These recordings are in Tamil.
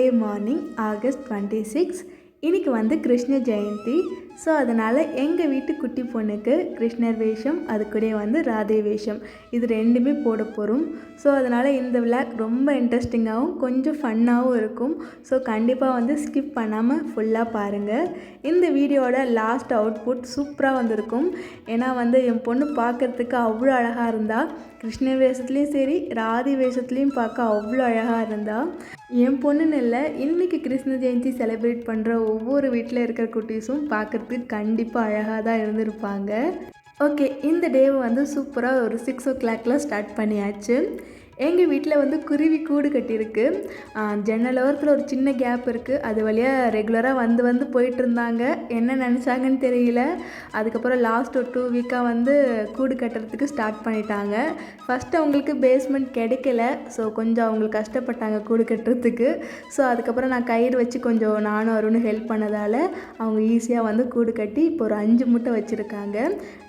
Monday morning August twenty six இன்றைக்கி வந்து கிருஷ்ண ஜெயந்தி. ஸோ அதனால் எங்கள் வீட்டு குட்டி பொண்ணுக்கு கிருஷ்ணர் வேஷம் அது கூட வந்து ராதே வேஷம். இது ரெண்டுமே போட போகிறோம் ஸோ அதனால் இந்த விளாக் ரொம்ப இன்ட்ரெஸ்டிங்காகவும் கொஞ்சம் ஃபன்னாகவும் இருக்கும். ஸோ கண்டிப்பாக வந்து ஸ்கிப் பண்ணாமல் ஃபுல்லாக பாருங்கள் இந்த வீடியோட லாஸ்ட் அவுட்புட் சூப்பராக வந்திருக்கும். ஏன்னா வந்து என் பொண்ணு பார்க்குறதுக்கு அவ்வளோ அழகாக இருந்தால் கிருஷ்ண வேஷத்துலேயும் சரி ராதி வேஷத்துலேயும் பார்க்க அவ்வளோ அழகாக இருந்தால் என் பொண்ணுன்னு இல்லை இன்றைக்கி கிருஷ்ண ஜெயந்தி செலிப்ரேட் பண்ணுற ஒவ்வொரு வீட்டில் இருக்கிற குட்டீஸும் பார்க்குறதுக்கு கண்டிப்பாக அழகாக தான் இருந்திருப்பாங்க. ஓகே இந்த டேவை வந்து சூப்பராக ஒரு சிக்ஸ் ஓ கிளாக்ல ஸ்டார்ட் பண்ணியாச்சு. எங்கள் வீட்டில் வந்து குருவி கூடு கட்டியிருக்கு. ஜன்னல் ஓரத்தில் ஒரு சின்ன கேப் இருக்குது அது வழியாக ரெகுலராக வந்து வந்து போயிட்டு இருந்தாங்க என்ன நினச்சாங்கன்னு தெரியல. அதுக்கப்புறம் லாஸ்ட் ஒரு டூ வீக்காக வந்து கூடு கட்டுறதுக்கு ஸ்டார்ட் பண்ணிட்டாங்க. ஃபஸ்ட்டு அவங்களுக்கு பேஸ்மெண்ட் கிடைக்கல. ஸோ கொஞ்சம் அவங்களுக்கு கஷ்டப்பட்டாங்க கூடு கட்டுறதுக்கு. ஸோ அதுக்கப்புறம் நான் கயிறு வச்சு கொஞ்சம் நானும் அருணும் ஹெல்ப் பண்ணதால் அவங்க ஈஸியாக வந்து கூடு கட்டி இப்போ ஒரு அஞ்சு முட்டை வச்சுருக்காங்க.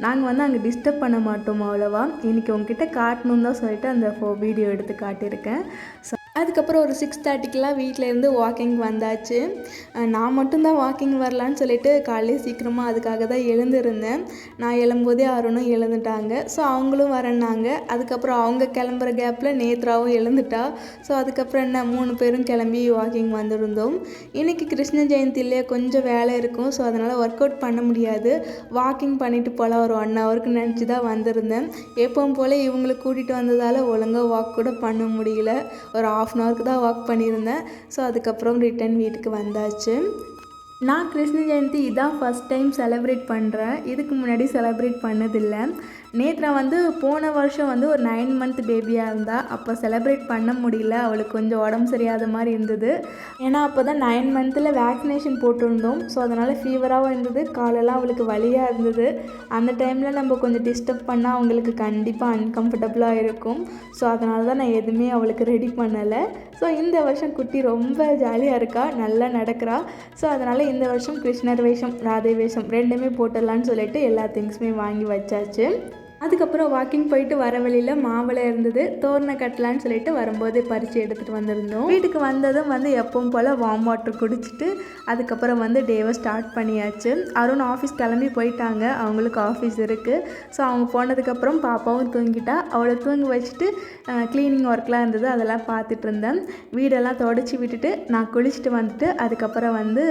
நாங்கள் வந்து அங்கே டிஸ்டர்ப் பண்ண மாட்டோம் அவ்வளோவா. இன்றைக்கி உங்ககிட்ட காட்டணும் தான் சொல்லிட்டு அந்த ஃபோ வீடியோ வீடியோ எடுத்து காட்டியிருக்கேன். ஸோ அதுக்கப்புறம் ஒரு சிக்ஸ் தேர்ட்டிக்கெலாம் வீட்டிலேருந்து வாக்கிங் வந்தாச்சு. நான் மட்டும்தான் வாக்கிங் வரலான்னு சொல்லிட்டு காலையிலே சீக்கிரமாக அதுக்காக தான் எழுந்திருந்தேன். நான் எழும்போதே அருணும் எழுந்துட்டாங்க. ஸோ அவங்களும் வரேன்னாங்க. அதுக்கப்புறம் அவங்க கிளம்புற கேப்பில் நேத்ராவும் எழுந்துட்டா. ஸோ அதுக்கப்புறம் என்ன மூணு பேரும் கிளம்பி வாக்கிங் வந்திருந்தோம். இன்றைக்கி கிருஷ்ண ஜெயந்திலேயே கொஞ்சம் வேலை இருக்கும். ஸோ அதனால் ஒர்க் அவுட் பண்ண முடியாது. வாக்கிங் பண்ணிட்டு போகலாம் ஒரு ஒன் ஹவருக்கு நினச்சி தான் வந்திருந்தேன். எப்பவும் போல் இவங்களை கூட்டிகிட்டு வந்ததால் ஒழுங்காக வாக் கூட பண்ண முடியல. ஒரு ஆஃப் அன் ஹவருக்கு தான் வாக் பண்ணியிருந்தேன். ஸோ அதுக்கப்புறம் ரிட்டன் வீட்டுக்கு வந்தாச்சு. நான் கிருஷ்ண ஜெயந்தி இதான் ஃபஸ்ட் டைம் செலப்ரேட் பண்ணுறேன் இதுக்கு முன்னாடி செலப்ரேட் பண்ணதில்லை. நேத்ரா வந்து போன வருஷம் வந்து ஒரு நைன் மந்த் பேபியாக இருந்தா அப்போ செலிப்ரேட் பண்ண முடியல. அவளுக்கு கொஞ்சம் உடம்பு சரியாத மாதிரி இருந்தது. ஏன்னா அப்போ தான் நைன் மந்தில் வேக்சினேஷன் போட்டிருந்தோம். ஸோ அதனால் ஃபீவராகவும் இருந்தது. காலெல்லாம் அவளுக்கு வலியாக இருந்தது. அந்த டைமில் நம்ம கொஞ்சம் டிஸ்டர்ப் பண்ணால் அவங்களுக்கு கண்டிப்பாக அன்கம்ஃபர்டபுளாக இருக்கும். ஸோ அதனால தான் நான் எதுவுமே அவளுக்கு ரெடி பண்ணலை. ஸோ இந்த வருஷம் குட்டி ரொம்ப ஜாலியாக இருக்கா? நல்லா நடக்கிறா. ஸோ அதனால் இந்த வருஷம் கிருஷ்ணர் வேஷம் ராதே வேஷம் ரெண்டுமே போட்டுடலான்னு சொல்லிட்டு எல்லா திங்ஸுமே வாங்கி வச்சாச்சு. அதுக்கப்புறம் வாக்கிங் போயிட்டு வர வழியில் மாவளை இருந்தது. தோரணை கட்டலான்னு சொல்லிட்டு வரும்போது பறித்து எடுத்துகிட்டு வந்திருந்தோம். வீட்டுக்கு வந்ததும் வந்து எப்பவும் போல் வார்ம் வாட்டர் குடிச்சிட்டு அதுக்கப்புறம் வந்து டேவை ஸ்டார்ட் பண்ணியாச்சு. அருண் ஆஃபீஸ் கிளம்பி போயிட்டாங்க. அவங்களுக்கு ஆஃபீஸ் இருக்குது ஸோ அவங்க போனதுக்கப்புறம் பாப்பாவும் தூங்கிட்டா. அவளை தூங்கி வச்சுட்டு க்ளீனிங் ஒர்க்லாம் இருந்தது. அதெல்லாம் பார்த்துட்டு இருந்தேன். வீடெல்லாம் தொடச்சி விட்டுட்டு நான் குளிச்சுட்டு வந்துட்டு அதுக்கப்புறம் வந்து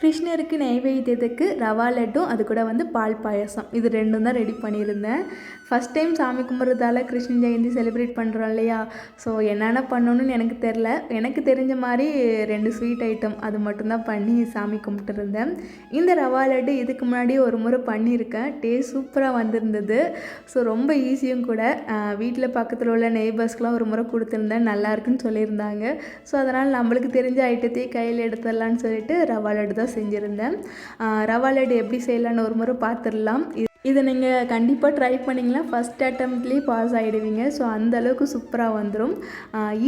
கிருஷ்ணருக்கு நெய்வேத்தியத்துக்கு ரவா லட்டும் அது கூட வந்து பால் பாயசம். இது ரெண்டும் தான் ரெடி பண்ணியிருந்தேன். ஃபஸ்ட் டைம் சாமி கும்பிட்றதால கிருஷ்ண ஜெயந்தி செலிப்ரேட் பண்ணுறோம் இல்லையா? ஸோ என்னென்ன பண்ணணும்னு எனக்கு தெரில எனக்கு தெரிஞ்ச மாதிரி ரெண்டு ஸ்வீட் ஐட்டம் அது மட்டும்தான் பண்ணி சாமி கும்பிட்டுருந்தேன். இந்த ரவா லட்டு இதுக்கு முன்னாடி ஒரு முறை பண்ணியிருக்கேன். டேஸ்ட் சூப்பராக வந்திருந்தது. ஸோ ரொம்ப ஈஸியும் கூட. வீட்டில் பக்கத்தில் உள்ள நெய்பர்ஸ்க்கெலாம் ஒரு முறை கொடுத்துருந்தேன். நல்லாயிருக்குன்னு சொல்லியிருந்தாங்க. ஸோ அதனால் நம்மளுக்கு தெரிஞ்ச ஐட்டத்தையே கையில் எடுத்துடலான்னு சொல்லிட்டு ரவா லட்டு தான் செஞ்சுருந்தேன். ரவா லட்டு எப்படி செய்யலான்னு ஒரு முறை பார்த்துடலாம் இது- இதை நீங்கள் கண்டிப்பாக ட்ரை பண்ணிங்கன்னா ஃபஸ்ட் அட்டம்ப்ட்லேயே பாஸ் ஆகிடுவீங்க ஸோ அந்தளவுக்கு சூப்பராக வந்துடும்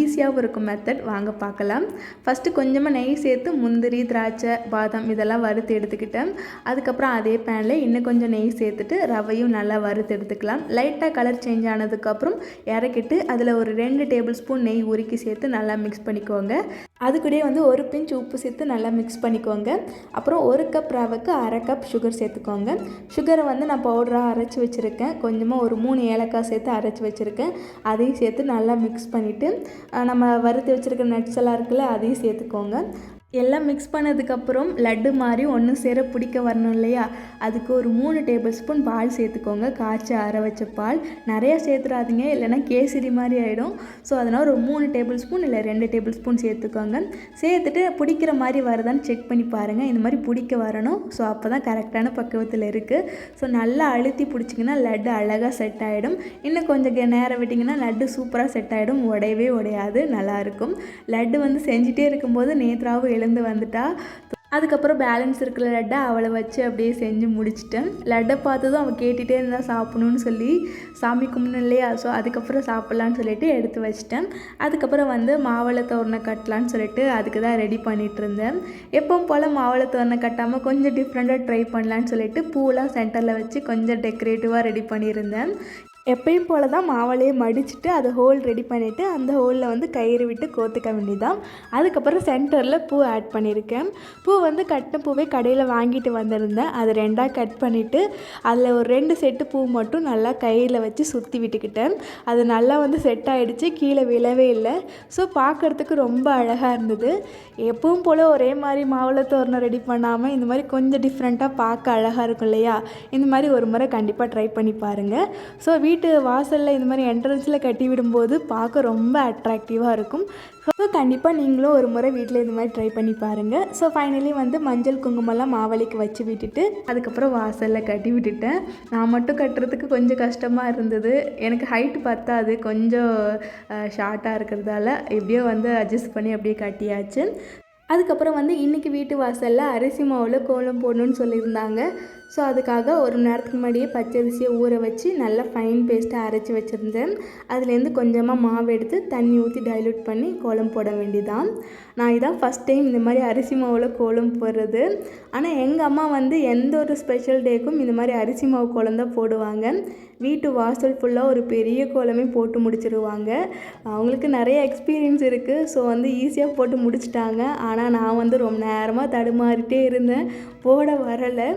ஈஸியாகவும் இருக்கும் மெத்தட் வாங்க பார்க்கலாம் ஃபஸ்ட்டு கொஞ்சமாக நெய் சேர்த்து முந்திரி திராட்சை பாதாம் இதெல்லாம் வறுத்து எடுத்துக்கிட்டேன். அதுக்கப்புறம் அதே பேனில் இன்னும் கொஞ்சம் நெய் சேர்த்துட்டு ரவையும் நல்லா வறுத்து எடுத்துக்கலாம். லைட்டாக கலர் சேஞ்ச் ஆனதுக்கப்புறம் இறக்கிட்டு அதில் ஒரு ரெண்டு டேபிள் ஸ்பூன் நெய் உருக்கி சேர்த்து நல்லா மிக்ஸ் பண்ணிக்கோங்க. அது வந்து ஒரு பிஞ்ச் உப்பு சேர்த்து நல்லா மிக்ஸ் பண்ணிக்கோங்க. அப்புறம் ஒரு கப் ரவைக்கு அரை கப் சுகர் சேர்த்துக்கோங்க. சுகரை வந்து நான் பவுடராக அரைச்சி வச்சுருக்கேன். கொஞ்சமாக ஒரு மூணு ஏலக்காய் சேர்த்து அரைச்சி வச்சுருக்கேன். அதையும் சேர்த்து நல்லா மிக்ஸ் பண்ணிவிட்டு நம்ம வறுத்து வச்சுருக்க நட்ஸ் எல்லாம் இருக்குல்ல அதையும் சேர்த்துக்கோங்க. எல்லாம் மிக்ஸ் பண்ணதுக்கப்புறம் லட்டு மாதிரி ஒன்று சேர பிடிக்க வரணும் இல்லையா? அதுக்கு ஒரு மூணு டேபிள் ஸ்பூன் பால் சேர்த்துக்கோங்க. காய்ச்சி அர வச்ச பால். நிறையா சேர்த்துடாதீங்க இல்லைன்னா கேசரி மாதிரி ஆகிடும் ஸோ அதனால் ஒரு மூணு டேபிள் ஸ்பூன் இல்லை ரெண்டு டேபிள் ஸ்பூன் சேர்த்துக்கோங்க. சேர்த்துட்டு பிடிக்கிற மாதிரி வருதான்னு செக் பண்ணி பாருங்கள் இந்த மாதிரி பிடிக்க வரணும். ஸோ அப்போ தான் கரெக்டான பக்குவத்தில் இருக்குது ஸோ நல்லா அழுத்தி பிடிச்சிங்கன்னா லட்டு அழகாக செட் ஆகிடும் இன்னும் கொஞ்சம் நேரம் விட்டிங்கன்னா லட்டு சூப்பராக செட் ஆகிடும் உடையவே உடையாது. நல்லாயிருக்கும் லட்டு வந்து செஞ்சிட்டே இருக்கும்போது நேத்ராவும் எழுந்து வந்துட்டா. அதுக்கப்புறம் பேலன்ஸ் இருக்கிற லட்டை அவளை வச்சு அப்படியே செஞ்சு முடிச்சிட்டேன். லட்டை பார்த்ததும் அவள் கேட்டுகிட்டே இருந்தால் சாப்பிடணும்னு சொல்லி சாமி கும்பிடணும் இல்லையா? ஸோ அதுக்கப்புறம் சாப்பிட்லான்னு சொல்லிட்டு எடுத்து வச்சிட்டேன். அதுக்கப்புறம் வந்து மாவளை தோரணை கட்டலான்னு சொல்லிட்டு அதுக்கு தான் ரெடி பண்ணிகிட்டு இருந்தேன். எப்பவும் போல் மாவளை தோரணை கட்டாமல் கொஞ்சம் டிஃப்ரெண்ட்டாக ட்ரை பண்ணலான்னு சொல்லிட்டு பூவெலாம் சென்டரில் வச்சு கொஞ்சம் டெக்கரேட்டிவாக ரெடி பண்ணியிருந்தேன். எப்பயும் போல தான் மாவளையே மடிச்சுட்டு அதை ஹோல் ரெடி பண்ணிவிட்டு அந்த ஹோலில் வந்து கயிறு விட்டு கோத்துக்க வேண்டியதான் அதுக்கப்புறம் சென்டரில் பூ ஆட் பண்ணியிருக்கேன். பூ வந்து கட்டின பூவே கடையில் வாங்கிட்டு வந்திருந்தேன். அதை ரெண்டாக கட் பண்ணிவிட்டு அதில் ஒரு ரெண்டு செட்டு பூ மட்டும் நல்லா கையில் வச்சு சுற்றி விட்டுக்கிட்டேன். அது நல்லா வந்து செட் ஆகிடுச்சு கீழே விழவே இல்லை. ஸோ பார்க்குறதுக்கு ரொம்ப அழகாக இருந்தது. எப்பவும் போல் ஒரே மாதிரி மாவுளை தோரணம் ரெடி பண்ணாமல் இந்த மாதிரி கொஞ்சம் டிஃப்ரெண்ட்டாக பார்க்க அழகாக இருக்கும் இல்லையா? இந்த மாதிரி ஒரு முறை கண்டிப்பாக ட்ரை பண்ணி பாருங்கள் ஸோ வீட்டு வாசலில் இந்த மாதிரி என்ட்ரன்ஸில் கட்டி விடும்போது பார்க்க ரொம்ப அட்ராக்டிவாக இருக்கும். ஸோ கண்டிப்பாக நீங்களும் ஒரு முறை வீட்டில் இந்த மாதிரி ட்ரை பண்ணி பாருங்கள் ஸோ ஃபைனலி வந்து மஞ்சள் குங்குமம்லாம் மாவளிக்கு வச்சு விட்டுட்டு அதுக்கப்புறம் வாசலில் கட்டி விட்டுட்டேன். நான் மட்டும் கட்டுறதுக்கு கொஞ்சம் கஷ்டமாக இருந்தது. எனக்கு ஹைட்டு பத்தாது. கொஞ்சம் ஷார்ட்டாக இருக்கிறதால எப்படியோ வந்து அட்ஜஸ்ட் பண்ணி அப்படியே கட்டியாச்சு. அதுக்கப்புறம் வந்து இன்றைக்கி வீட்டு வாசலில் அரிசி மாவில் கோலம் போடணும்னு சொல்லியிருந்தாங்க. ஸோ அதுக்காக ஒரு மணி நேரத்துக்கு முன்னாடியே பச்சரிசியை ஊற வச்சு நல்லா ஃபைன் பேஸ்ட்டாக அரைச்சி வச்சுருந்தேன். அதுலேருந்து கொஞ்சமாக மாவு எடுத்து தண்ணி ஊற்றி டைல்யூட் பண்ணி கோலம் போட வேண்டியதான் நான் இதான் ஃபஸ்ட் டைம் இந்த மாதிரி அரிசி மாவில் கோலம் போடுறது. ஆனால் எங்கள் அம்மா வந்து எந்த ஒரு ஸ்பெஷல் டேக்கும் இந்த மாதிரி அரிசி மாவு கோலம் தான் போடுவாங்க. வீட்டு வாசல் ஃபுல்லாக ஒரு பெரிய கோலமே போட்டு முடிச்சிருவாங்க. அவங்களுக்கு நிறைய எக்ஸ்பீரியன்ஸ் இருக்குது ஸோ வந்து ஈஸியாக போட்டு முடிச்சிட்டாங்க. ஆனால் நான் வந்து ரொம்ப நேரமாக தடுமாறிட்டே இருந்தேன். போட வரலை.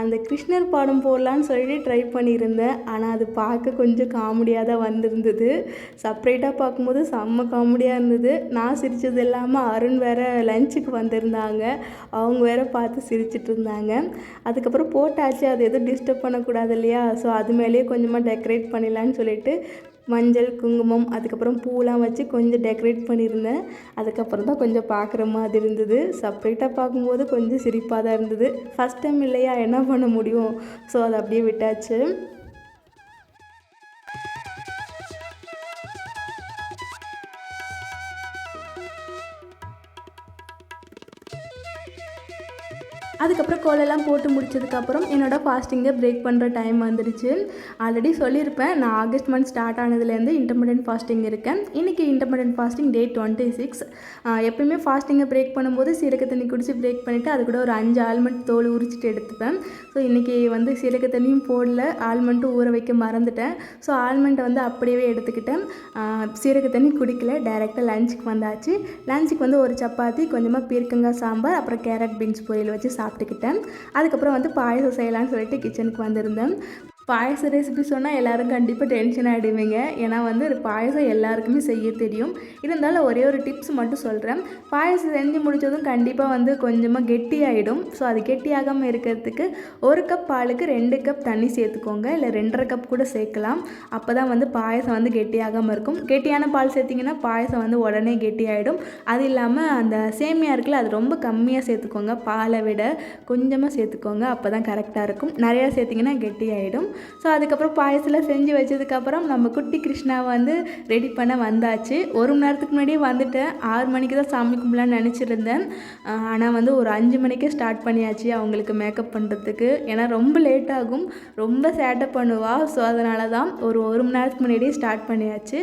அந்த கிருஷ்ணர் பாடம் போடலான்னு சொல்லிட்டு ட்ரை பண்ணியிருந்தேன். ஆனால் அது பார்க்க கொஞ்சம் காமெடியாக தான் வந்திருந்தது. செப்ரேட்டாக பார்க்கும்போது செம்ம காமெடியாக இருந்தது. நான் சிரித்தது இல்லாமல் அருண் வேற லஞ்சுக்கு வந்திருந்தாங்க. அவங்க வேற பார்த்து சிரிச்சிட்டு இருந்தாங்க. அதுக்கப்புறம் போட்டாச்சு. அது எதுவும் டிஸ்டர்ப் பண்ணக்கூடாது இல்லையா? ஸோ அது மேலேயே கொஞ்சமாக டெக்கரேட் பண்ணிடலான்னு சொல்லிட்டு மஞ்சள் குங்குமம் அதுக்கப்புறம் பூலாம் வச்சு கொஞ்சம் டெக்கரேட் பண்ணியிருந்தேன். அதுக்கப்புறம் தான் கொஞ்சம் பார்க்குற மாதிரி இருந்தது. செப்ரேட்டாக பார்க்கும்போது கொஞ்சம் சிரிப்பாக தான் இருந்தது. ஃபஸ்ட் டைம் இல்லையா? என்ன பண்ண முடியும்? ஸோ அதை அப்படியே விட்டாச்சு. கோலெல்லாம் போட்டு முடிச்சதுக்கப்புறம் என்னோடய ஃபாஸ்டிங்கை பிரேக் பண்ணுற டைம் வந்துடுச்சு ஆல்ரெடி சொல்லியிருப்பேன் நான் ஆகஸ்ட் மந்த் ஸ்டார்ட் ஆனதுலேருந்து இன்டர்மீடியன்ட் ஃபாஸ்டிங் இருக்கேன். இன்றைக்கி intermittent fasting day twenty six எப்பயுமே ஃபாஸ்டிங்கை பிரேக் பண்ணும்போது சீரக தண்ணி குடிச்சு பிரேக் பண்ணிவிட்டு அது கூட ஒரு அஞ்சு ஆல்மண்ட் தோல் உரிச்சிட்டு எடுத்துப்பேன். ஸோ இன்றைக்கி வந்து சீரக தண்ணியும் போடல ஆல்மண்ட்டும் ஊற வைக்க மறந்துட்டேன். ஸோ ஆல்மண்ட்டை வந்து அப்படியே எடுத்துக்கிட்டேன். சீரக தண்ணி குடிக்கல டைரெக்டாக லஞ்சுக்கு வந்தாச்சு. லஞ்சுக்கு வந்து ஒரு சப்பாத்தி கொஞ்சமாக பீர்க்கங்காய் சாம்பார் அப்புறம் கேரட் பீன்ஸ் பொரியல் வச்சு சாப்பிட்டுக்கிட்டேன். அதுக்கப்புறம் வந்து பாயசம் செய்யலாம்னு சொல்லிட்டு கிச்சனுக்கு வந்திருந்தேன். பாயச ரெசிபி சொன்னால் எல்லாரும் கண்டிப்பாக டென்ஷன் ஆகிடுவீங்க ஏன்னா வந்து பாயசம் எல்லாருக்குமே செய்ய தெரியும். இருந்தாலும் ஒரே ஒரு டிப்ஸ் மட்டும் சொல்கிறேன் பாயசம் செஞ்சு முடித்ததும் கண்டிப்பாக வந்து கொஞ்சமாக கெட்டியாகிடும் ஸோ அது கெட்டியாகாமல் இருக்கிறதுக்கு ஒரு கப் பாலுக்கு ரெண்டு கப் தண்ணி சேர்த்துக்கோங்க. இல்லை ரெண்டரை கப் கூட சேர்க்கலாம். அப்போ தான் வந்து பாயசம் வந்து கெட்டியாகாமல் இருக்கும். கெட்டியான பால் சேர்த்திங்கன்னா பாயசம் வந்து உடனே கெட்டியாகிடும் அது இல்லாமல் அந்த சேமியா இருக்குல்ல அது ரொம்ப கம்மியாக சேர்த்துக்கோங்க. பாலை விட கொஞ்சமாக சேர்த்துக்கோங்க. அப்போ தான் கரெக்டாக இருக்கும். நிறையா சேர்த்திங்கன்னா கெட்டியாயிடும். ஸோ அதுக்கப்புறம் பாயசெல்லாம் செஞ்சு வச்சதுக்கப்புறம் நம்ம குட்டி கிருஷ்ணா வந்து ரெடி பண்ண வந்தாச்சு. ஒரு மணி நேரத்துக்கு முன்னாடியே வந்துட்டேன். ஆறு மணிக்கு தான் சாமி கும்பலான்னு நினச்சிருந்தேன். ஆனால் வந்து ஒரு அஞ்சு மணிக்கே ஸ்டார்ட் பண்ணியாச்சு அவங்களுக்கு மேக்கப் பண்ணுறதுக்கு ஏன்னா ரொம்ப லேட் ஆகும். ரொம்ப சேட்டை பண்ணுவா. ஸோ அதனால தான் ஒரு ஒரு மணி நேரத்துக்கு முன்னாடியே ஸ்டார்ட் பண்ணியாச்சு.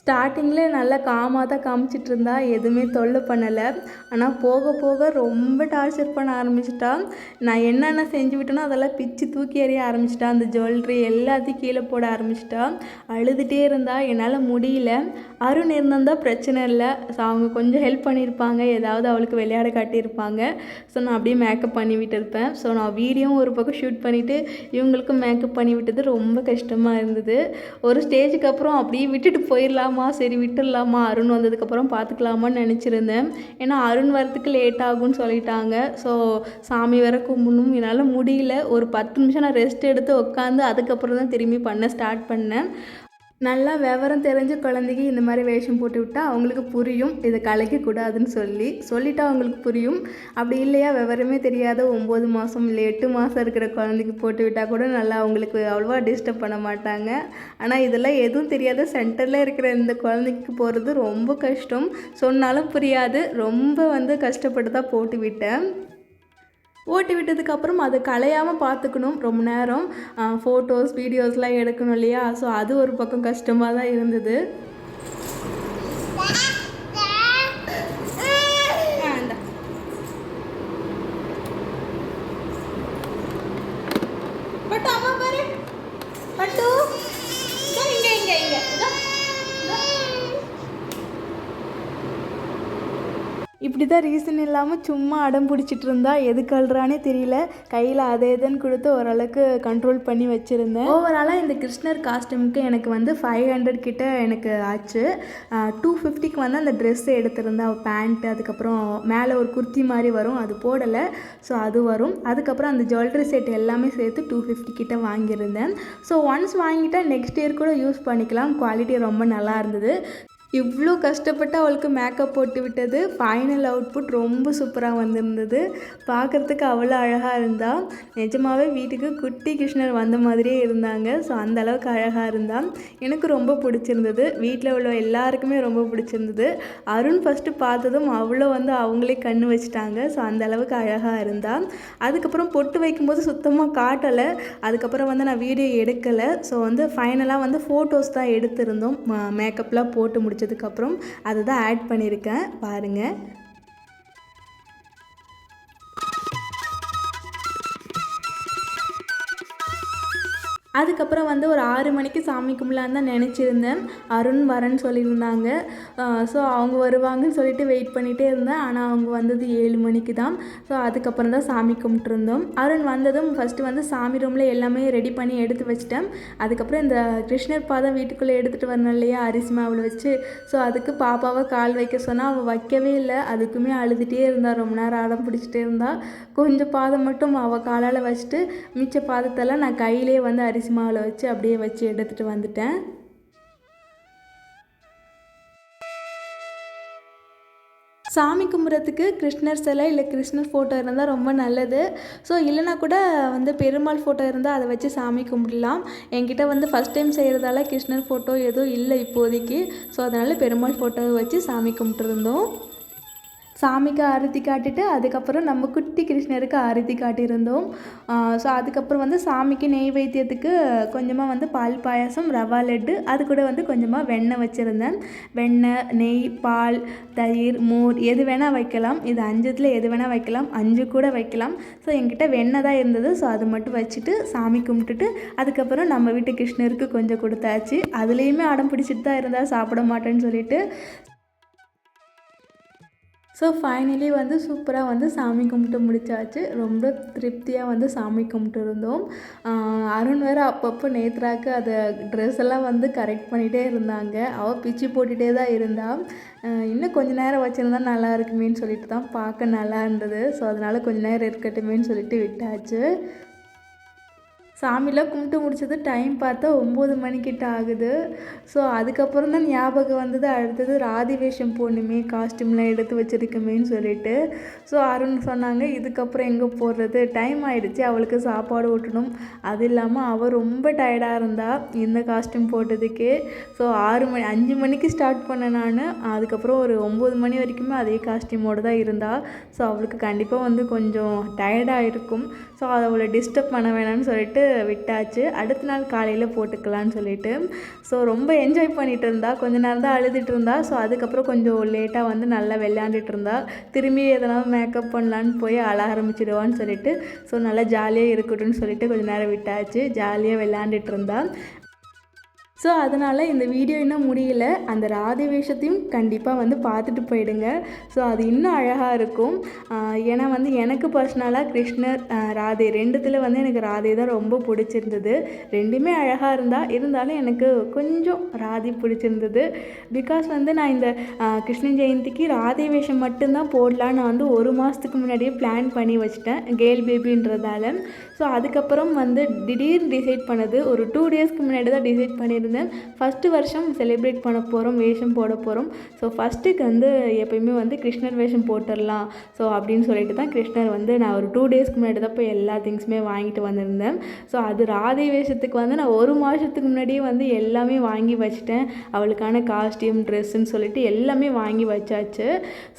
ஸ்டார்டிங்கில் நல்லா காமாக தான் காமிச்சிட்டு இருந்தா. எதுவுமே தொல்லை பண்ணலை. ஆனால் போக போக ரொம்ப டார்ச்சர் பண்ண ஆரம்பிச்சிட்டா. நான் என்னென்ன செஞ்சு விட்டேனோ அதெல்லாம் பிச்சு தூக்கி எறிய ஆரம்பிச்சிட்டா அந்த ஜோ ஜுவல்லரி எல்லாத்தையும் கீழே போட ஆரம்பிச்சிட்டா அழுதுகிட்டே இருந்தா என்னால் முடியல. அருண் இருந்திருந்தால் பிரச்சனை இல்லை. ஸோ அவங்க கொஞ்சம் ஹெல்ப் பண்ணியிருப்பாங்க. ஏதாவது அவளுக்கு விளையாட காட்டியிருப்பாங்க. ஸோ நான் அப்படியே மேக்கப் பண்ணி விட்டுருப்பேன். ஸோ நான் வீடியோவும் ஒரு பக்கம் ஷூட் பண்ணிவிட்டு இவங்களுக்கும் மேக்கப் பண்ணி விட்டது ரொம்ப கஷ்டமாக இருந்தது. ஒரு ஸ்டேஜுக்கு அப்புறம் அப்படியே விட்டுட்டு போயிடலாமா? சரி விட்டுடலாமா? அருண் வந்ததுக்கப்புறம் பார்த்துக்கலாமான்னு நினச்சிருந்தேன். ஏன்னா அருண் வரத்துக்கு லேட் ஆகும்னு சொல்லிட்டாங்க. ஸோ சாமி வர கும்பிடணும். என்னால் முடியல. ஒரு பத்து நிமிஷம் நான் ரெஸ்ட் எடுத்து உட்காந்து அதுக்கப்புறம் தான் திரும்பி பண்ண ஸ்டார்ட் பண்ணேன். நல்லா விவரம் தெரிஞ்ச குழந்தைக்கு இந்த மாதிரி வேஷம் போட்டு விட்டால் அவங்களுக்கு புரியும். இதை கலைக்கக்கூடாதுன்னு சொல்லி சொல்லிட்டா அவங்களுக்கு புரியும். அப்படி இல்லையா? விவரமே தெரியாத ஒம்பது மாதம் இல்லை எட்டு மாதம் இருக்கிற குழந்தைக்கு போட்டு விட்டால் கூட நல்லா அவங்களுக்கு அவ்வளோவா டிஸ்டர்ப் பண்ண மாட்டாங்க. ஆனால் இதெல்லாம் எதுவும் தெரியாத சென்டரில் இருக்கிற இந்த குழந்தைக்கு போகிறது ரொம்ப கஷ்டம். சொன்னாலும் புரியாது. ரொம்ப வந்து கஷ்டப்பட்டு தான் போட்டு விட்டேன். ஓட்டி விட்டதுக்கப்புறம் அதை கலையாமல் பார்த்துக்கணும். ரொம்ப நேரம் ஃபோட்டோஸ் வீடியோஸ்லாம் எடுக்கணும் இல்லையா? ஸோ அது ஒரு பக்கம் கஷ்டமாக தான் இருந்தது ஆ, இந்தா. பட்டு அம்மா பாரு பட்டு இந்தா. ரீசன் இல்லாமல் சும்மா அடம் பிடிச்சிட்டு இருந்தா எதுக்கு அழுறானே தெரியல. கையில் அதே இதுன்னு கொடுத்து ஓரளவுக்கு கண்ட்ரோல் பண்ணி வச்சுருந்தேன். ஓவராலாக இந்த கிருஷ்ணர் காஸ்டியூமுக்கு எனக்கு வந்து ஃபைவ் ஹண்ட்ரட் கிட்டே எனக்கு ஆச்சு. டூ ஃபிஃப்டிக்கு வந்து அந்த ட்ரெஸ் எடுத்திருந்தேன். பேண்ட்டு அதுக்கப்புறம் மேலே ஒரு குர்த்தி மாதிரி வரும். அது போடலை. ஸோ அது வரும். அதுக்கப்புறம் அந்த ஜுவல்லரி செட் எல்லாமே சேர்த்து டூ ஃபிஃப்டி கிட்டே வாங்கியிருந்தேன். ஸோ ஒன்ஸ் வாங்கிட்டால் நெக்ஸ்ட் இயர் கூட யூஸ் பண்ணிக்கலாம். குவாலிட்டி ரொம்ப நல்லா இருந்தது. இவ்வளோ கஷ்டப்பட்டு அவளுக்கு மேக்கப் போட்டு விட்டது. ஃபைனல் அவுட்புட் ரொம்ப சூப்பராக வந்திருந்தது. பார்க்குறதுக்கு அவ்வளோ அழகாக இருந்தா. நிஜமாவே வீட்டுக்கு குட்டி கிருஷ்ணர் வந்த மாதிரியே இருந்தாங்க. ஸோ அந்த அளவுக்கு அழகாக இருந்தா. எனக்கு ரொம்ப பிடிச்சிருந்தது. வீட்டில் உள்ள எல்லாருக்குமே ரொம்ப பிடிச்சிருந்தது. அருண் ஃபஸ்ட்டு பார்த்ததும் அவ்வளோ வந்து அவங்களே கண்ணு வச்சுட்டாங்க. ஸோ அந்த அளவுக்கு அழகாக இருந்தா. அதுக்கப்புறம் பொட்டு வைக்கும்போது சுத்தமாக காட்டலை. அதுக்கப்புறம் வந்து நான் வீடியோ எடுக்கலை. ஸோ வந்து ஃபைனலாக வந்து ஃபோட்டோஸ் தான் எடுத்திருந்தோம். மேக்கப்லாம் போட்டு முடித்ததுக்கப்புறம் அதை தான் ஆட் பண்ணியிருக்கேன். பாருங்கள் அதுக்கப்புறம் வந்து ஒரு ஆறு மணிக்கு சாமி கும்பலான்னு தான் நினச்சிருந்தேன். அருண் வரேன்னு சொல்லியிருந்தாங்க. ஸோ அவங்க வருவாங்கன்னு சொல்லிட்டு வெயிட் பண்ணிகிட்டே இருந்தேன். ஆனால் அவங்க வந்தது ஏழு மணிக்கு தான். ஸோ அதுக்கப்புறம் தான் சாமி கும்பிட்டுருந்தோம். அருண் வந்ததும் ஃபஸ்ட்டு வந்து சாமி ரூமில் எல்லாமே ரெடி பண்ணி எடுத்து வச்சிட்டேன். அதுக்கப்புறம் இந்த கிருஷ்ணர் பாதம் வீட்டுக்குள்ளே எடுத்துகிட்டு வரணும் இல்லையா? அரிசி மாவில் வச்சு. ஸோ அதுக்கு பாப்பாவை கால் வைக்க சொன்னால் அவள் வைக்கவே இல்லை. அதுக்குமே அழுதுகிட்டே இருந்தாள் ரொம்ப நேரம் அடம் பிடிச்சிட்டே இருந்தாள் கொஞ்சம் பாதம் மட்டும் அவள் காலால் வச்சுட்டு மிச்ச பாதத்தெல்லாம் நான் கையிலே வந்து அரிசி மாவில் வச்சு அப்படியே வச்சு எடுத்துகிட்டு வந்துட்டேன். சாமி கும்பிட்றதுக்கு கிருஷ்ணர் சிலை இல்லை கிருஷ்ணர் ஃபோட்டோ இருந்தால் ரொம்ப நல்லது. ஸோ இல்லைனா கூட வந்து பெருமாள் ஃபோட்டோ இருந்தால் அதை வச்சு சாமி கும்பிடலாம். என்கிட்ட வந்து ஃபஸ்ட் டைம் செய்கிறதால கிருஷ்ணர் ஃபோட்டோ எதுவும் இல்லை இப்போதைக்கு. ஸோ அதனால் பெருமாள் ஃபோட்டோவை வச்சு சாமி கும்பிட்டுருந்தோம். சாமிக்கு ஆரத்தி காட்டிட்டு அதுக்கப்புறம் நம்ம குட்டி கிருஷ்ணருக்கு ஆரத்தி காட்டியிருந்தோம். ஸோ அதுக்கப்புறம் வந்து சாமிக்கு நெய் வைத்தியத்துக்கு கொஞ்சமாக வந்து பால் பாயாசம் ரவா லட்டு அது கூட வந்து கொஞ்சமாக வெண்ணெய் வச்சுருந்தேன். வெண்ணெய் நெய் பால் தயிர் மோர் எது வேணால் வைக்கலாம். இது அஞ்சத்தில் எது வேணால் வைக்கலாம். அஞ்சு கூட வைக்கலாம். ஸோ என்கிட்ட வெண்ணெய் தான் இருந்தது. ஸோ அது மட்டும் வச்சுட்டு சாமி கும்பிட்டுட்டு அதுக்கப்புறம் நம்ம வீட்டு கிருஷ்ணருக்கு கொஞ்சம் கொடுத்தாச்சு. அதுலேயுமே அடம் பிடிச்சிட்டு தான் இருந்தால் சாப்பிட மாட்டேன்னு சொல்லிட்டு. ஸோ ஃபைனலி வந்து சூப்பராக வந்து சாமி கும்பிட்டு முடிச்சாச்சு. ரொம்ப திருப்தியாக வந்து சாமி கும்பிட்டு இருந்தோம். அருண் வேறு அப்பப்போ நேத்ராக்கு அதை ட்ரெஸ் எல்லாம் வந்து கரெக்ட் பண்ணிகிட்டே இருந்தாங்க. அவள் பிச்சு போட்டுகிட்டே தான் இருந்தாள் இன்னும் கொஞ்ச நேரம் வச்சுருந்தா நல்லா இருக்குமேன்னு சொல்லிட்டு தான் பார்க்க நல்லா இருந்தது. ஸோ அதனால் கொஞ்ச நேரம் இருக்கட்டுமேன்னு சொல்லிட்டு விட்டாச்சு. சாமிலாம் கும்பிட்டு முடிச்சது டைம் பார்த்தா ஒம்பது மணிக்கிட்ட ஆகுது. ஸோ அதுக்கப்புறம் தான் ஞாபகம் வந்தது. அடுத்தது ராதி வேஷம் போடணுமே காஸ்ட்யூம்லாம் எடுத்து வச்சிருக்கமேன்னு சொல்லிட்டு. ஸோ அருண் சொன்னாங்க இதுக்கப்புறம் எங்கே போடுறது டைம் ஆகிடுச்சு அவளுக்கு சாப்பாடு ஊட்டணும். அது இல்லாமல் அவள் ரொம்ப டயர்டாக இருந்தா இந்த காஸ்ட்யூம் போட்டதுக்கே. ஸோ ஆறு மணி அஞ்சு மணிக்கு ஸ்டார்ட் பண்ணேன் நான். அதுக்கப்புறம் ஒரு ஒம்பது மணி வரைக்குமே அதே காஸ்ட்யூமோடு தான் இருந்தாள் ஸோ அவளுக்கு கண்டிப்பாக வந்து கொஞ்சம் டயர்டாக இருக்கும். ஸோ அவளை டிஸ்டர்ப் பண்ண வேணாம்னு சொல்லிட்டு விட்டாச்சு. அடுத்த நாள் காலையில் போட்டுக்கலான்னு சொல்லிட்டு. ஸோ ரொம்ப என்ஜாய் பண்ணிட்டு இருந்தா. கொஞ்ச நேரம் தான் அழுதுட்டு இருந்தா. ஸோ அதுக்கப்புறம் கொஞ்சம் லேட்டாக வந்து நல்லா விளையாண்டுட்டு இருந்தா. திரும்பி எதனா மேக்கப் பண்ணலான்னு போய் அழ ஆரம்பிச்சிடுவான்னு சொல்லிட்டு. ஸோ நல்லா ஜாலியாக இருக்கட்டும்னு சொல்லிட்டு கொஞ்ச நேரம் விட்டாச்சு. ஜாலியாக விளையாண்டுட்டு இருந்தா. ஸோ அதனால் இந்த வீடியோ இன்னும் முடியல. அந்த ராதை வேஷத்தையும் கண்டிப்பாக வந்து பார்த்துட்டு போயிடுங்க. ஸோ அது இன்னும் அழகாக இருக்கும். ஏன்னா வந்து எனக்கு பர்சனலாக கிருஷ்ணர் ராதே ரெண்டுத்தில் வந்து எனக்கு ராதே தான் ரொம்ப பிடிச்சிருந்தது. ரெண்டுமே அழகாக இருந்தால் இருந்தாலும் எனக்கு கொஞ்சம் ராதி பிடிச்சிருந்தது. பிகாஸ் வந்து நான் இந்த கிருஷ்ண ஜெயந்திக்கு ராதே வேஷம் மட்டும்தான் போடலான்னு நான் வந்து ஒரு மாதத்துக்கு முன்னாடியே பிளான் பண்ணி வச்சிட்டேன். கேர்ள் பேபின்றதால ஸோ அதுக்கப்புறம் வந்து திடீர்னு டிசைட் பண்ணது ஒரு டூ டேஸ்க்கு முன்னாடி தான் டிசைட் பண்ணியிருந்தேன். ஃபஸ்ட்டு வருஷம் செலிப்ரேட் பண்ண போகிறோம் வேஷம் போட போகிறோம் ஸோ ஃபஸ்ட்டுக்கு வந்து எப்பயுமே வந்து கிருஷ்ணர் வேஷம் போட்டுடலாம். ஸோ அப்படின்னு சொல்லிட்டு தான் கிருஷ்ணர் வந்து நான் ஒரு டூ டேஸ்க்கு முன்னாடி தான் போய் எல்லா திங்ஸுமே வாங்கிட்டு வந்திருந்தேன். ஸோ அது ராதை வேஷத்துக்கு வந்து நான் ஒரு மாதத்துக்கு முன்னாடியே வந்து எல்லாமே வாங்கி வச்சுட்டேன். அவளுக்கான காஸ்டியூம் ட்ரெஸ்ஸுன்னு சொல்லிட்டு எல்லாமே வாங்கி வச்சாச்சு.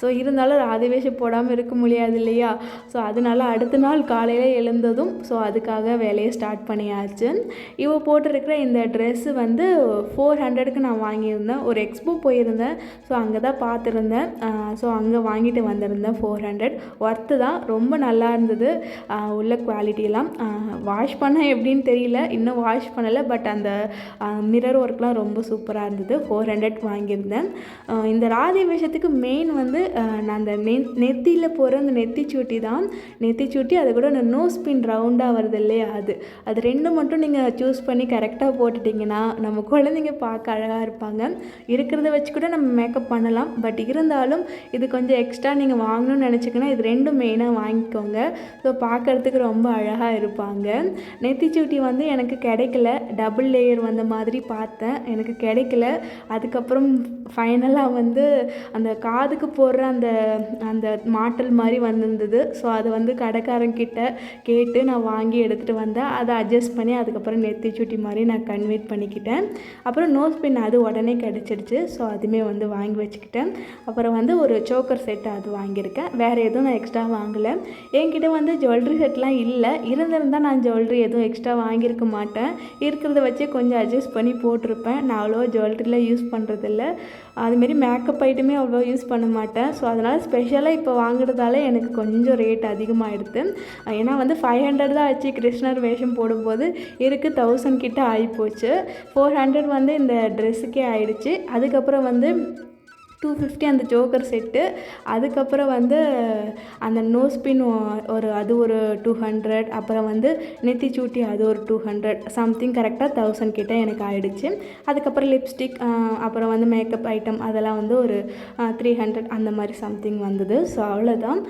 ஸோ இருந்தாலும் ராதை வேஷம் போடாமல் இருக்க முடியாது இல்லையா? ஸோ அதனால அடுத்த நாள் காலையில் எழுந்ததும் ஸோ அதுக்காக வேலையை ஸ்டார்ட் பண்ணியாச்சு. இவள் போட்டிருக்கிற இந்த ட்ரெஸ்ஸு வந்து ஃபோர் ஹண்ட்ரடுக்கு நான் வாங்கியிருந்தேன். ஒரு எக்ஸ்போ போயிருந்தேன். ஸோ அங்கே தான் பார்த்துருந்தேன் ஸோ அங்கே வாங்கிட்டு வந்திருந்தேன் ஃபோர் ஹண்ட்ரட் ஒர்த்து தான். ரொம்ப நல்லா இருந்தது. உள்ள குவாலிட்டியெல்லாம் வாஷ் பண்ண எப்படின்னு தெரியல. இன்னும் வாஷ் பண்ணலை. பட் அந்த மிரர் ஒர்க்லாம் ரொம்ப சூப்பராக இருந்தது. ஃபோர் ஹண்ட்ரட் வாங்கியிருந்தேன். இந்த ராதி விஷயத்துக்கு மெயின் வந்து நான் அந்த நெ நெத்தியில் போகிற அந்த நெத்தி சூட்டி தான். நெத்தி சூட்டி அது கூட அந்த நோஸ் பின் ரவுண்டாக வருது இல்லையா அது. அது ரெண்டு மட்டும் நீங்கள் சூஸ் பண்ணி கரெக்டாக போட்டுட்டிங்கன்னா நம்ம குழந்தைங்க பார்க்க அழகாக இருப்பாங்க. இருக்கிறத வச்சு கூட நம்ம மேக்கப் பண்ணலாம். பட் இருந்தாலும் இது கொஞ்சம் எக்ஸ்ட்ரா நீங்கள் வாங்கணும்னு நினச்சிங்கன்னா இது ரெண்டும் மெயினாக வாங்கிக்கோங்க. ஸோ பார்க்குறதுக்கு ரொம்ப அழகாக இருப்பாங்க. நெத்திச்சூட்டி வந்து எனக்கு கிடைக்கல. டபுள் லேயர் வந்த மாதிரி பார்த்தேன். எனக்கு கிடைக்கல. அதுக்கப்புறம் ஃபைனலாக வந்து அந்த காதுக்கு போடுற அந்த அந்த மாட்டல் மாதிரி வந்திருந்தது. ஸோ அது வந்து கடைக்காரங்கிட்ட கேட்டு நான் வாங்கி எடுத்துகிட்டு வந்தேன் அதை அட்ஜஸ்ட் பண்ணி அதுக்கப்புறம் நெத்தி சுட்டி மாதிரி நான் கன்வெர்ட் பண்ணிக்கிட்டேன். அப்புறம் நோஸ் பின் அது உடனே கிடச்சிடுச்சு. ஸோ அதுவுமே வந்து வாங்கி வச்சுக்கிட்டேன். அப்புறம் வந்து ஒரு சோக்கர் செட் அது வாங்கியிருக்கேன். வேறு எதுவும் நான் எக்ஸ்ட்ரா வாங்கலை. என்கிட்ட வந்து ஜுவல்லரி செட்லாம் இல்லை. இருந்திருந்தால் நான் ஜுவல்லரி எதுவும் எக்ஸ்ட்ரா வாங்கியிருக்க மாட்டேன். இருக்கிறத வச்சு கொஞ்சம் அட்ஜஸ்ட் பண்ணி போட்டிருப்பேன். நான் அவ்வளோ ஜுவல்லரிலாம் யூஸ் பண்ணுறதில்ல அதுமாரி மேக்கப் ஐட்டமே அவ்வளோ யூஸ் பண்ண மாட்டேன். ஸோ அதனால் ஸ்பெஷலாக இப்போ வாங்குறதால எனக்கு கொஞ்சம் ரேட் அதிகமாகிடுது ஏன்னா வந்து ஃபைவ் ஹண்ட்ரட் தான் ஆச்சு கிருஷ்ணர் வேஷம் போடும்போது. இருக்கு தௌசண்ட் கிட்ட ஆகிப்போச்சு ஃபோர் ஹண்ட்ரட் வந்து இந்த ட்ரெஸ்ஸுக்கே ஆயிடுச்சு. அதுக்கப்புறம் வந்து டூ ஃபிஃப்டி அந்த ஜோக்கர் செட்டு. அதுக்கப்புறம் வந்து அந்த நோஸ் பின் ஒரு அது ஒரு டூ ஹண்ட்ரட் அப்புறம் வந்து நெத்தி சூட்டி அது ஒரு டூ ஹண்ட்ரட் சம்திங் கரெக்டாக தௌசண்ட் கிட்டே எனக்கு ஆகிடுச்சு அதுக்கப்புறம் லிப்ஸ்டிக் அப்புறம் வந்து மேக்கப் ஐட்டம் அதெல்லாம் வந்து ஒரு த்ரீ ஹண்ட்ரட் அந்த மாதிரி சம்திங் வந்தது. ஸோ அவ்வளோதான்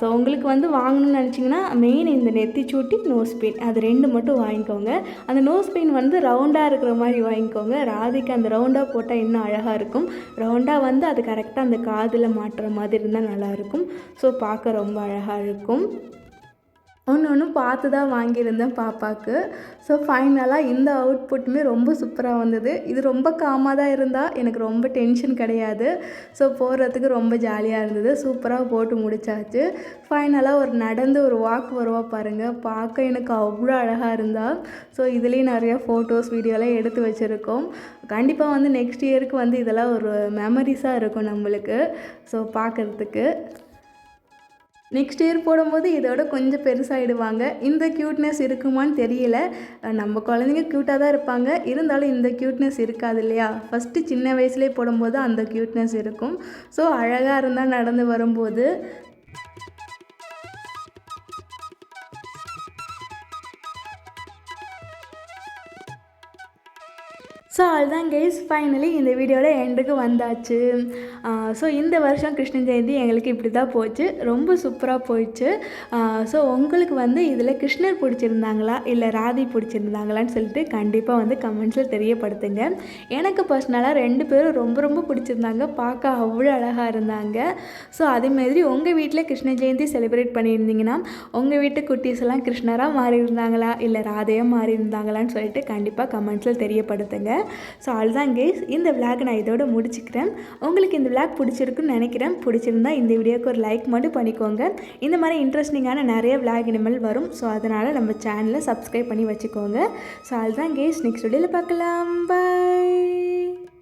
ஸோ உங்களுக்கு வந்து வாங்கணும்னு நினச்சிங்கன்னா மெயின் இந்த நெத்தி சூட்டி நோஸ் பின் அது ரெண்டு மட்டும் வாங்கிக்கோங்க. அந்த நோஸ் பின் வந்து ரவுண்டாக இருக்கிற மாதிரி வாங்கிக்கோங்க. ராதிக்கு அந்த ரவுண்டாக போட்டால் இன்னும் அழகாக இருக்கும். ரவுண்டாக வந்து அது கரெக்டாக அந்த காதில் மாட்டுற மாதிரி இருந்தால் நல்லாயிருக்கும். ஸோ பார்க்க ரொம்ப அழகாக இருக்கும். ஒன்று ஒன்று பார்த்து தான் வாங்கியிருந்தேன் பாப்பாவுக்கு ஸோ ஃபைனலாக இந்த அவுட்புட்டுமே ரொம்ப சூப்பராக வந்தது. இது ரொம்ப காமாக தான் இருந்தால் எனக்கு ரொம்ப டென்ஷன் கிடையாது. ஸோ போடுறதுக்கு ரொம்ப ஜாலியாக இருந்தது. சூப்பராக போட்டு முடிச்சாச்சு. ஃபைனலாக ஒரு நடந்து ஒரு வாக் வருவா பாருங்கள் பார்க்க எனக்கு அவ்வளோ அழகாக இருந்தால் ஸோ இதுலேயும் நிறையா ஃபோட்டோஸ் வீடியோலாம் எடுத்து வச்சுருக்கோம். கண்டிப்பாக வந்து நெக்ஸ்ட் இயருக்கு வந்து இதெல்லாம் ஒரு மெமரிஸாக இருக்கும் நம்மளுக்கு. ஸோ பார்க்குறதுக்கு. நெக்ஸ்ட் இயர் போடும்போது இதோட கொஞ்சம் பெருசாகிடுவாங்க இந்த க்யூட்னஸ் இருக்குமான்னு தெரியல. நம்ம குழந்தைங்க க்யூட்டாக தான் இருப்பாங்க. இருந்தாலும் இந்த க்யூட்னஸ் இருக்காது இல்லையா? ஃபஸ்ட்டு சின்ன வயசுலேயே போடும்போது அந்த க்யூட்னஸ் இருக்கும். ஸோ அழகாக இருந்தால் நடந்து வரும்போது ஸோ அதுதான் கைஸ் ஃபைனலி இந்த வீடியோட எண்டுக்கு வந்தாச்சு. ஸோ இந்த வருஷம் கிருஷ்ண ஜெயந்தி எங்களுக்கு இப்படி தான் போச்சு. ரொம்ப சூப்பராக போயிடுச்சு. ஸோ உங்களுக்கு வந்து இதில் கிருஷ்ணர் பிடிச்சிருந்தாங்களா? இல்லை ராதி பிடிச்சிருந்தாங்களான்னு சொல்லிட்டு கண்டிப்பாக வந்து கமெண்ட்ஸில் தெரியப்படுத்துங்க. எனக்கு பர்சனலாக ரெண்டு பேரும் ரொம்ப ரொம்ப பிடிச்சிருந்தாங்க. பார்க்க அவ்வளோ அழகாக இருந்தாங்க. ஸோ அதேமாதிரி உங்கள் வீட்டில் கிருஷ்ண ஜெயந்தி செலிப்ரேட் பண்ணியிருந்தீங்கன்னா உங்கள் வீட்டு குட்டீஸ் எல்லாம் கிருஷ்ணராக மாறி இருந்தாங்களா இல்லை ராதையாக மாறி இருந்தாங்களான்னு சொல்லிட்டு கண்டிப்பாக கமெண்ட்ஸில் தெரியப்படுத்துங்க. ஸோ அதுதான் கேஸ் இந்த விளாக் நான் இதோட முடிச்சுக்கிறேன். உங்களுக்கு இந்த விளாக் பிடிச்சிருக்குன்னு நினைக்கிறேன். பிடிச்சிருந்தா இந்த வீடியோக்கு ஒரு லைக் மட்டும் பண்ணிக்கோங்க. இந்த மாதிரி இன்ட்ரெஸ்டிங்கான நிறைய விளாக் இனிமேல் வரும். ஸோ அதனால் நம்ம சேனலை சப்ஸ்கிரைப் பண்ணி வச்சுக்கோங்க. ஸோ அதுதான் கேஸ் நெக்ஸ்ட் வீடியோவில் பார்க்கலாம். பாய்